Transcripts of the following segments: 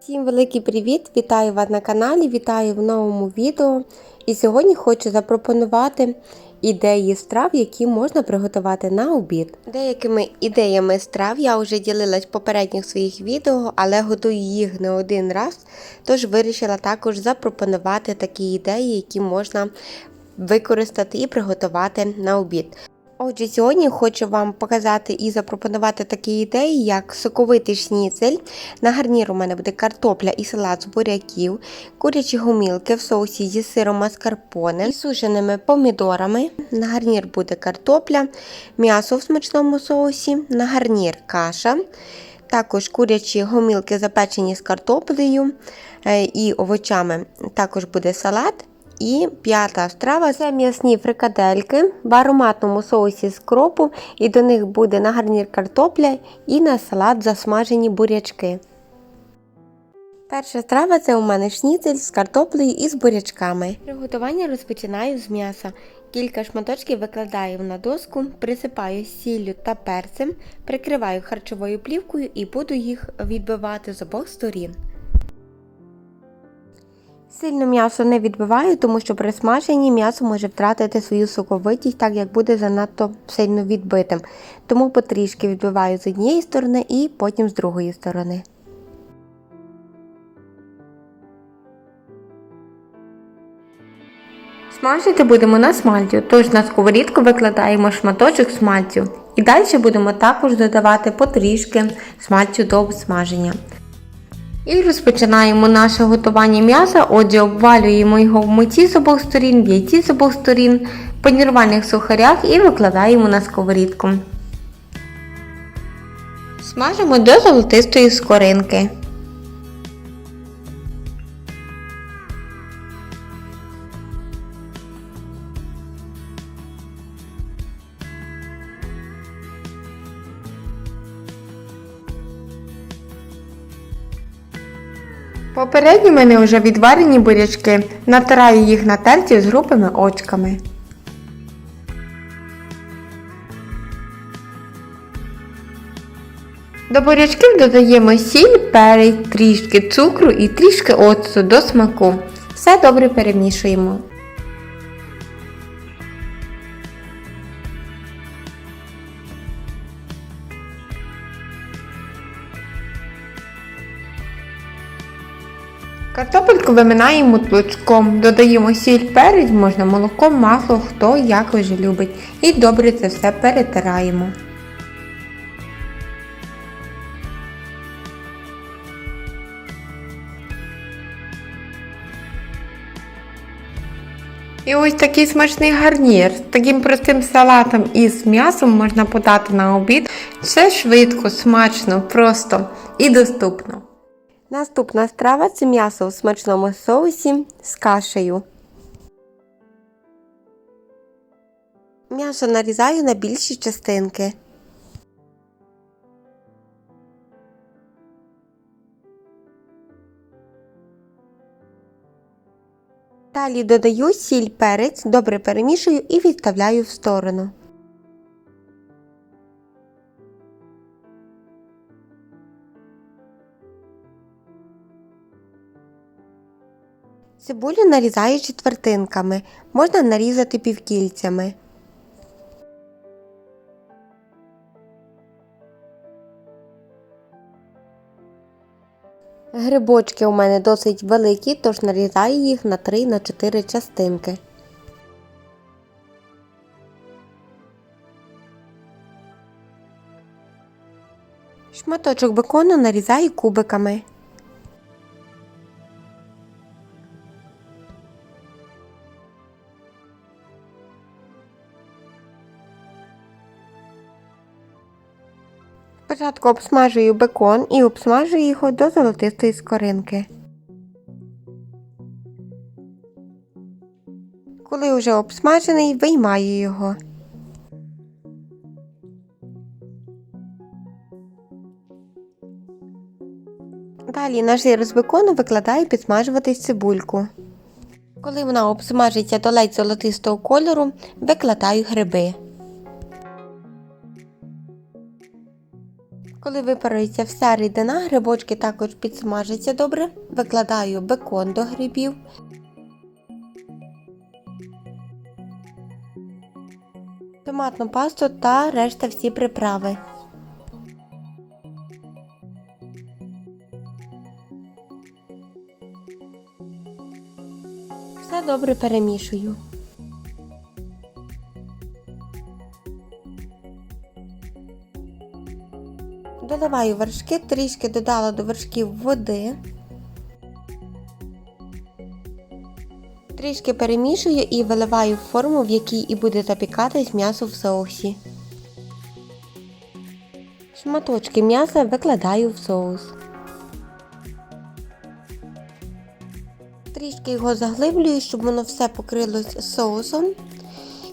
Всім великий привіт! Вітаю вас на каналі, вітаю в новому відео. І сьогодні хочу запропонувати ідеї страв, які можна приготувати на обід. Деякими ідеями страв я вже ділилась в попередніх своїх відео, але готую їх не один раз, тож вирішила також запропонувати такі ідеї, які можна використати і приготувати на обід. Отже, сьогодні хочу вам показати і запропонувати такі ідеї, як соковитий шніцель. На гарнір у мене буде картопля і салат з буряків, курячі гумілки в соусі зі сиром маскарпоне і сушеними помідорами. На гарнір буде картопля, м'ясо в смачному соусі, на гарнір каша. Також курячі гомілки запечені з картоплею е, і овочами. Також буде салат. І п'ята страва це м'ясні фрикадельки в ароматному соусі з кропу, і до них буде на гарнір картопля і на салат засмажені бурячки. Перша страва це у мене шніцель з картоплею і з бурячками. Приготування розпочинаю з м'яса. Кілька шматочків викладаю на доску, присипаю сіллю та перцем, прикриваю харчовою плівкою і буду їх відбивати з обох сторін. Сильно м'ясо не відбиваю, тому що при смаженні м'ясо може втратити свою соковитість, так як буде занадто сильно відбитим. Тому потрішки відбиваю з однієї сторони і потім з другої сторони. Смажити будемо на смальцю, тож на сковорідку викладаємо шматочок смальцю. І далі будемо також додавати потрішки смальцю до обсмаження. І розпочинаємо наше готування м'яса, отже, обвалюємо його в миті з обох сторін, в яйці з обох сторін, в панірувальних сухарях і викладаємо на сковорідку. Смажимо до золотистої скоринки. Попередні в мене вже відварені бурячки, натираю їх на терці з грубими очками. До бурячків додаємо сіль, перець, трішки цукру і трішки оцту до смаку. Все добре перемішуємо. Картопельку виминаємо тлучком, додаємо сіль перець, можна молоко, масло, хто як вже любить. І добре це все перетираємо. І ось такий смачний гарнір. З таким простим салатом із м'ясом можна подати на обід. Все швидко, смачно, просто і доступно. Наступна страва це м'ясо у смачному соусі з кашею. М'ясо нарізаю на більші частинки. Далі додаю сіль перець, добре перемішую і відставляю в сторону. Цибулю нарізаю четвертинками, можна нарізати півкільцями. Грибочки у мене досить великі, тож нарізаю їх на 3-4 частинки. Шматочок бекону нарізаю кубиками. Спочатку обсмажую бекон і обсмажую його до золотистої скоринки. Коли вже обсмажений, виймаю його. Далі на жир з бекону викладаю підсмажуватись цибульку. Коли вона обсмажиться до ледь золотистого кольору, викладаю гриби. Коли випарується вся рідина, грибочки також підсмажаться добре. Викладаю бекон до грибів. Томатну пасту та решта всі приправи. Все добре перемішую. Доливаю вершки, трішки додала до вершків води. Трішки перемішую і виливаю в форму, в якій і буде запікатись м'ясо в соусі. Шматочки м'яса викладаю в соус. Трішки його заглиблюю, щоб воно все покрилось соусом.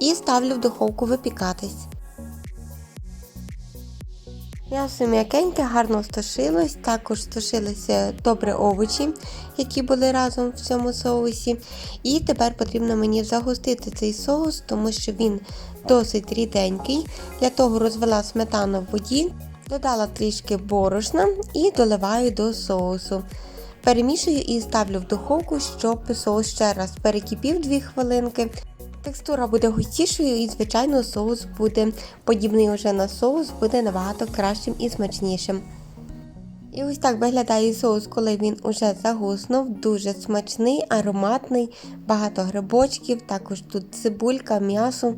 І ставлю в духовку випікатись. М'ясо м'якеньке, гарно стошилось, також стошилися добре овочі, які були разом в цьому соусі. І тепер потрібно мені загустити цей соус, тому що він досить ріденький. Для того розвела сметану в воді, додала трішки борошна і доливаю до соусу. Перемішую і ставлю в духовку, щоб соус ще раз перекипів 2 хвилинки. Текстура буде густішою і, звичайно, соус буде подібний уже на соус, буде набагато кращим і смачнішим. І ось так виглядає соус, коли він уже загуснув. Дуже смачний, ароматний, багато грибочків, також тут цибулька, м'ясо.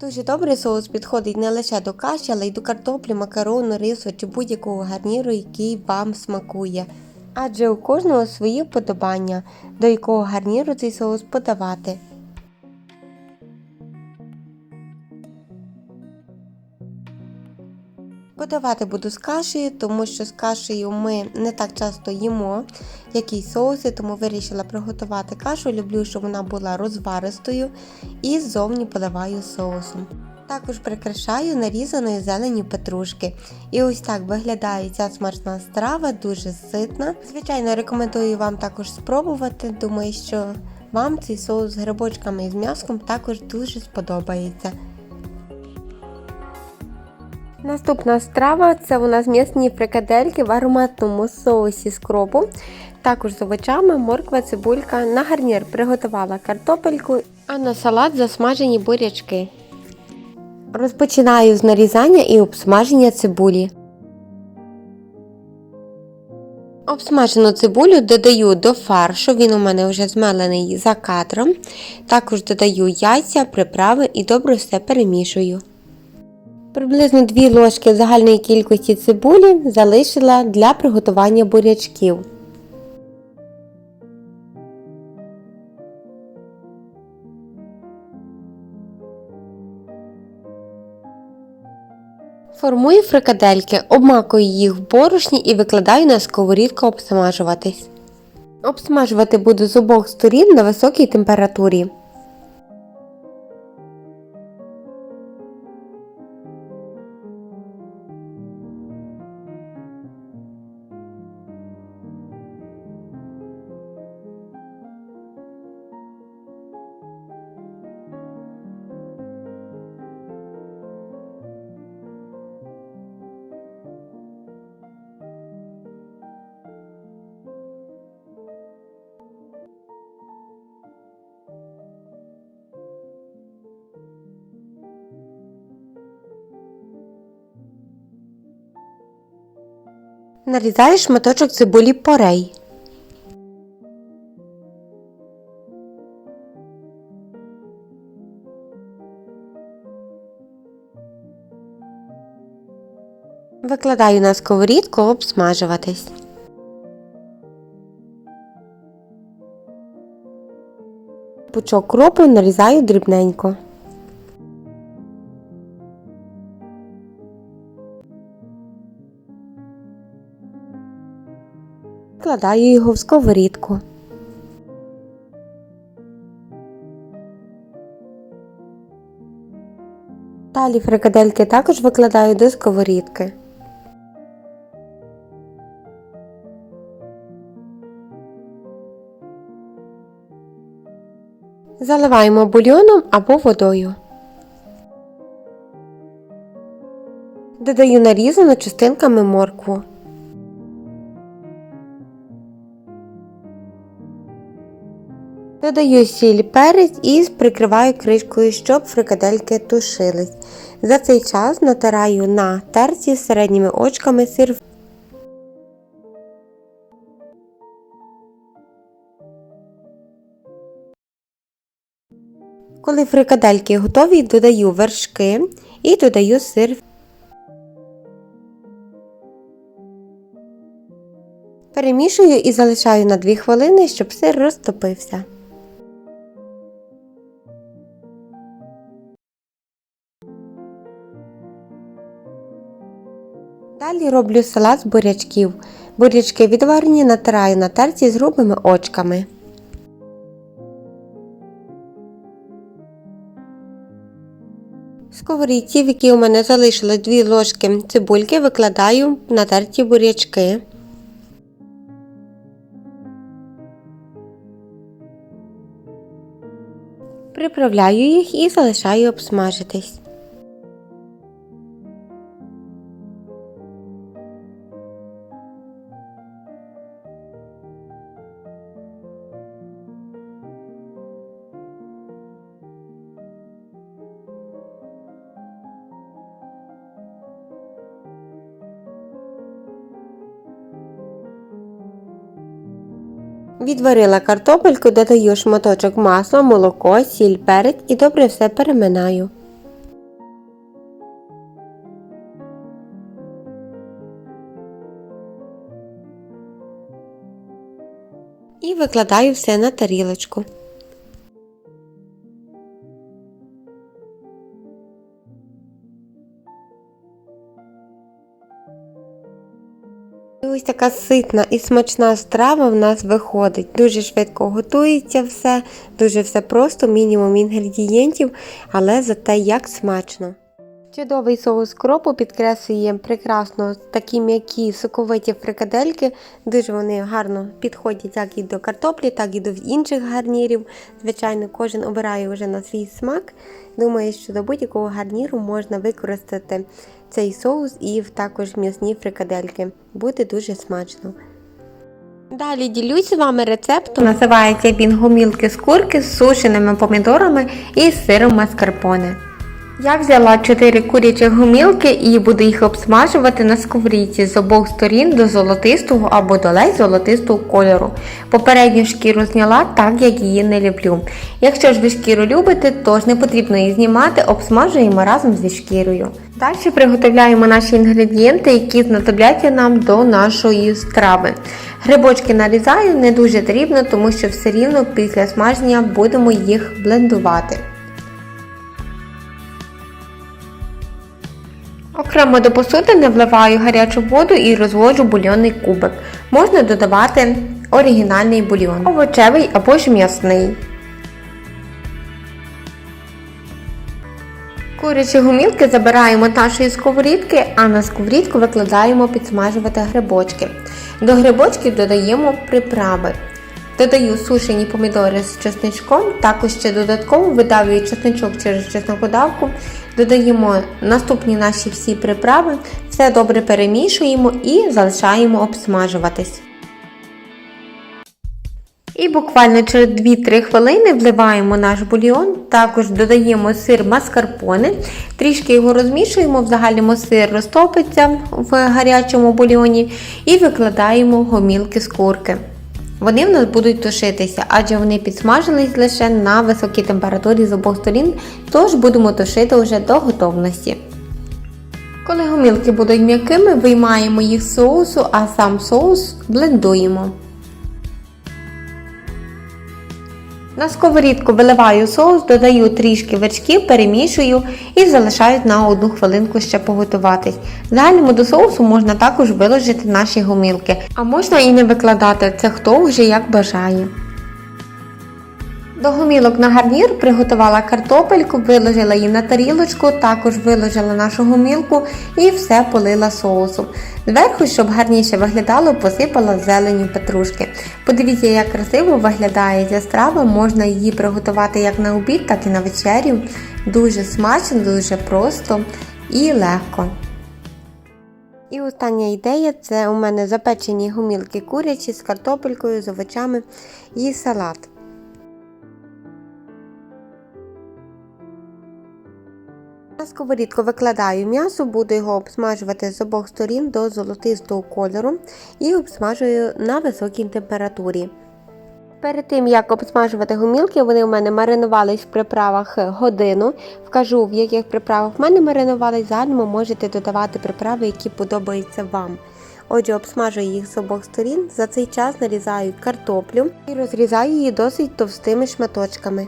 Дуже добрий соус підходить не лише до каші, але й до картоплі, макарону, рису чи будь-якого гарніру, який вам смакує. Адже у кожного свої вподобання, до якого гарніру цей соус подавати. Подавати буду з кашею, тому що з кашею ми не так часто їмо якісь соуси, тому вирішила приготувати кашу. Люблю, щоб вона була розваристою і ззовні поливаю соусом. Також прикрашаю нарізаною зеленю петрушки. І ось так виглядає ця смачна страва, дуже ситна. Звичайно, рекомендую вам також спробувати. Думаю, що вам цей соус з грибочками і з м'яском також дуже сподобається. Наступна страва це у нас м'ясні фрикадельки в ароматному соусі з кропу. Також з овочами, морква, цибулька. На гарнір приготувала картопельку, а на салат засмажені бурячки. Розпочинаю з нарізання і обсмаження цибулі. Обсмажену цибулю додаю до фаршу, він у мене вже змелений за кадром. Також додаю яйця, приправи і добре все перемішую. Приблизно 2 ложки загальної кількості цибулі залишила для приготування бурячків. Формую фрикадельки, обмакую їх в борошні і викладаю на сковорідку обсмажуватись. Обсмажувати буду з обох сторін на високій температурі. Нарізаю шматочок цибулі порей. Викладаю на сковорідку обсмажуватись. Пучок кропу нарізаю дрібненько. Вкладаю його в сковорідку. Далі фрикадельки також викладаю до сковорідки. Заливаємо бульйоном або водою. Додаю нарізану частинками моркву. Додаю сіль перець і прикриваю кришкою, щоб фрикадельки тушились. За цей час натираю на терці середніми очками сир. Коли фрикадельки готові, додаю вершки і додаю сир. Перемішую і залишаю на 2 хвилини, щоб сир розтопився. Далі роблю салат з бурячків. Бурячки відварені натираю на терці з грубими очками. В сковорідці, в якій у мене залишилось 2 ложки цибульки, викладаю на терті бурячки. Приправляю їх і залишаю обсмажитись. Відварила картопельку, додаю шматочок масла, молоко, сіль, перець і добре все переминаю. І викладаю все на тарілочку. Така ситна і смачна страва в нас виходить. Дуже швидко готується все, дуже все просто, мінімум інгредієнтів, але зате як смачно. Чудовий соус кропу підкреслює прекрасно такі м'які соковиті фрикадельки. Дуже вони гарно підходять як і до картоплі, так і до інших гарнірів. Звичайно, кожен обирає вже на свій смак. Думаю, що до будь-якого гарніру можна використати цей соус і також м'ясні фрикадельки. Буде дуже смачно. Далі ділюсь з вами рецептом. Називається він гумілки з курки з сушеними помідорами і сиром маскарпоне. Я взяла 4 курячі гумілки і буду їх обсмажувати на сковорідці з обох сторін до золотистого або до ледь золотистого кольору. Попередню шкіру зняла, так як її не люблю. Якщо ж ви шкіру любите, то ж не потрібно її знімати, обсмажуємо разом зі шкірою. Далі приготовляємо наші інгредієнти, які знадобляться нам до нашої страви. Грибочки нарізаю не дуже дрібно, тому що все рівно після смаження будемо їх блендувати. Окремо до посудини вливаю гарячу воду і розводжу бульйонний кубик. Можна додавати оригінальний бульйон, овочевий або ж м'ясний. Курячі гумілки забираємо нашої сковорідки, а на сковорідку викладаємо підсмажувати грибочки. До грибочків додаємо приправи. Додаю сушені помідори з чесничком, також ще додатково видавлюю чесничок через чеснокодавку. Додаємо наступні наші всі приправи, все добре перемішуємо і залишаємо обсмажуватись. І буквально через 2-3 хвилини вливаємо наш бульйон, також додаємо сир маскарпоне, трішки його розмішуємо, в загальному сир розтопиться в гарячому бульйоні і викладаємо гомілки з курки. Вони в нас будуть тушитися, адже вони підсмажились лише на високій температурі з обох сторін, тож будемо тушити вже до готовності. Коли гомілки будуть м'якими, виймаємо їх з соусу, а сам соус блендуємо. На сковорідку виливаю соус, додаю трішки вершків, перемішую і залишаю на одну хвилинку ще поготуватись. Загальному до соусу можна також виложити наші гомілки, а можна і не викладати, це хто вже як бажає. До гомілок на гарнір приготувала картопельку, виложила її на тарілочку, також виложила нашу гомілку і все полила соусом. Зверху, щоб гарніше виглядало, посипала зеленю петрушки. Подивіться, як красиво виглядає ця страва, можна її приготувати як на обід, так і на вечерю. Дуже смачно, дуже просто і легко. І остання ідея це у мене запечені гумілки курячі з картопелькою, з овочами і салат. На сковорідку викладаю м'ясо, буду його обсмажувати з обох сторін до золотистого кольору і обсмажую на високій температурі. Перед тим, як обсмажувати гумілки, вони у мене маринувались в приправах годину. Вкажу, в яких приправах в мене маринувались, загально можете додавати приправи, які подобаються вам. Отже, обсмажую їх з обох сторін. За цей час нарізаю картоплю і розрізаю її досить товстими шматочками.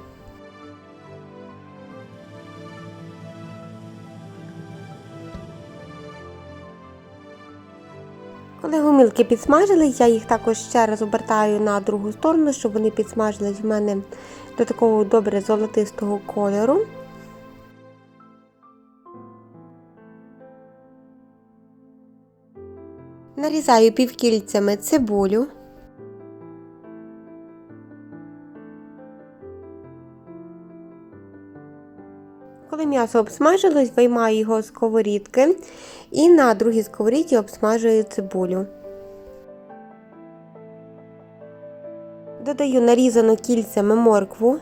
Коли гумілки підсмажились, я їх також ще раз обертаю на другу сторону, щоб вони підсмажились в мене до такого добре золотистого кольору. Нарізаю півкільцями цибулю. М'ясо обсмажилось, виймаю його з сковорідки і на другій сковорідці обсмажую цибулю. Додаю нарізану кільцями моркву.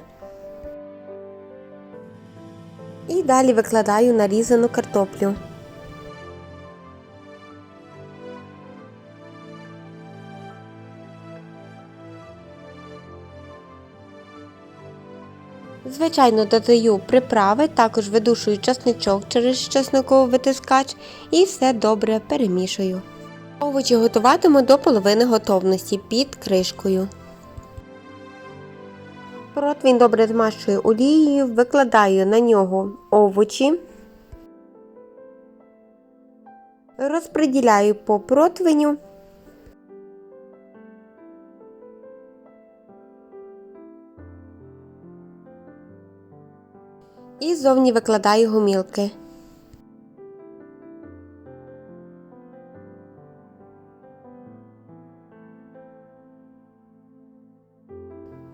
І далі викладаю нарізану картоплю. Звичайно, додаю приправи, також видушую часничок через чесниковий витискач і все добре перемішую. Овочі готуватиму до половини готовності під кришкою. Противень добре змащую олією, викладаю на нього овочі, розподіляю по противеню. І зовні викладаю гумілки.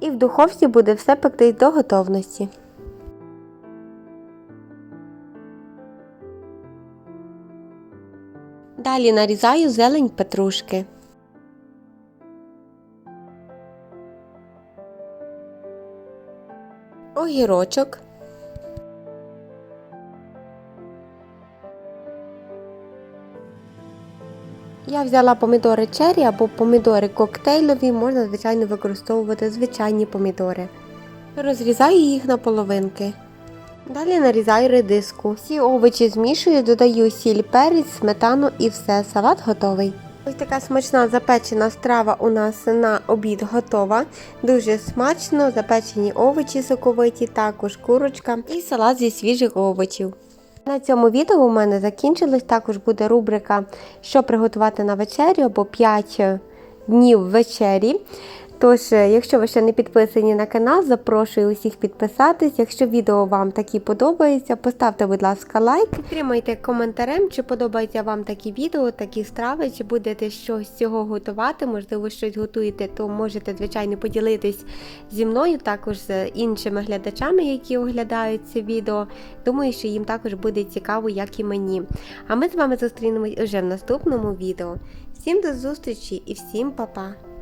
І в духовці буде все пектись до готовності. Далі нарізаю зелень петрушки. Огірочок. Я взяла помідори черрі або помідори коктейльові, можна, звичайно, використовувати звичайні помідори. Розрізаю їх на половинки. Далі нарізаю редиску. Всі овочі змішую, додаю сіль, перець, сметану і все. Салат готовий. Ось така смачна запечена страва у нас на обід готова. Дуже смачно, запечені овочі соковиті, також курочка і салат зі свіжих овочів. На цьому відео у мене закінчилось. Також буде рубрика Що приготувати на вечерю або 5 днів вечері. Тож, е, якщо ви ще не підписані на канал, запрошую усіх підписатись. Якщо відео вам такі подобається, поставте, будь ласка, лайк. Підтримайте коментарем, чи подобаються вам такі відео, такі страви, чи будете щось з цього готувати. Можливо, щось готуєте, то можете, звичайно, поділитись зі мною, також з іншими глядачами, які оглядають це відео. Думаю, що їм також буде цікаво, як і мені. А ми з вами зустрінемось уже в наступному відео. Всім до зустрічі і всім па-па!